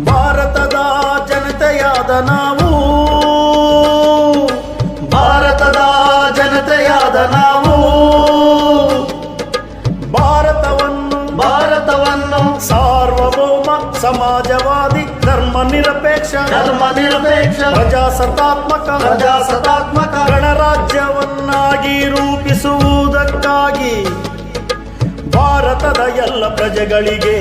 ಭಾರತದ ಜನತೆಯಾದ ನಾವು. ಭಾರತದ ಜನತೆಯಾದ ನಾವು. ಭಾರತವನ್ನು ಭಾರತವನ್ನು ಸಾರ್ವಭೌಮ ಸಮಾಜವಾದಿ ಧರ್ಮ ನಿರಪೇಕ್ಷ ಧರ್ಮ ನಿರಪೇಕ್ಷ ಪ್ರಜಾಸತ್ತಾತ್ಮಕ ಪ್ರಜಾಸತ್ತಾತ್ಮಕ ಗಣರಾಜ್ಯವನ್ನಾಗಿ ರೂಪಿಸುವುದಕ್ಕಾಗಿ ಭಾರತದ ಎಲ್ಲ ಪ್ರಜೆಗಳಿಗೆ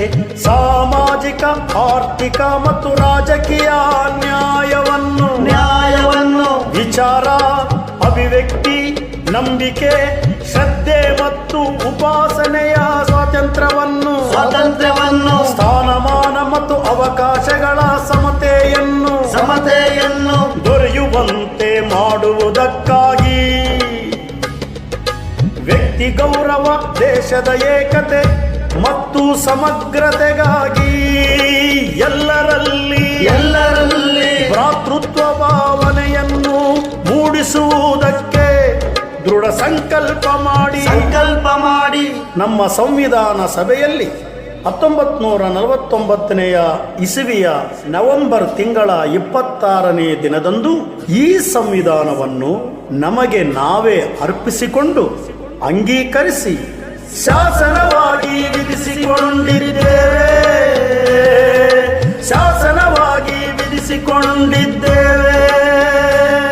ಸಾಮಾಜಿಕ ಆರ್ಥಿಕ ಮತ್ತು ರಾಜಕೀಯ ನ್ಯಾಯವನ್ನು. ನ್ಯಾಯವನ್ನು. ವಿಚಾರ ಅಭಿವ್ಯಕ್ತಿ ನಂಬಿಕೆ ಶ್ರದ್ಧೆ ಮತ್ತು ಉಪಾಸನೆಯ ಸ್ವಾತಂತ್ರ್ಯವನ್ನು. ಸ್ವಾತಂತ್ರ್ಯವನ್ನು. ಸ್ಥಾನಮಾನ ಮತ್ತು ಅವಕಾಶಗಳ ಸಮತೆಯನ್ನು. ಸಮತೆಯನ್ನು. ದೊರೆಯುವಂತೆ ಮಾಡುವುದಕ್ಕಾಗಿ. ವ್ಯಕ್ತಿ ಗೌರವ ದೇಶದ ಏಕತೆ ಮತ್ತು ಸಮಗ್ರತೆಗಾಗಿ. ಭ್ರಾತೃತ್ವ ಭಾವನೆಯನ್ನು ಮೂಡಿಸುವುದಕ್ಕೆ ದೃಢ ಸಂಕಲ್ಪ ಮಾಡಿ. ಸಂಕಲ್ಪ ಮಾಡಿ. ನಮ್ಮ ಸಂವಿಧಾನ ಸಭೆಯಲ್ಲಿ ಹತ್ತೊಂಬತ್ ನೂರ ನಲವತ್ತೊಂಬತ್ತನೆಯ ಇಸವಿಯ ನವೆಂಬರ್ ತಿಂಗಳ ಇಪ್ಪತ್ತಾರನೇ ದಿನದಂದು ಈ ಸಂವಿಧಾನವನ್ನು ನಮಗೆ ನಾವೇ ಅರ್ಪಿಸಿಕೊಂಡು ಅಂಗೀಕರಿಸಿ ಶಾಸನವಾಗಿ ವಿಧಿಸಿಕೊಂಡಿದ್ದೇವೆ.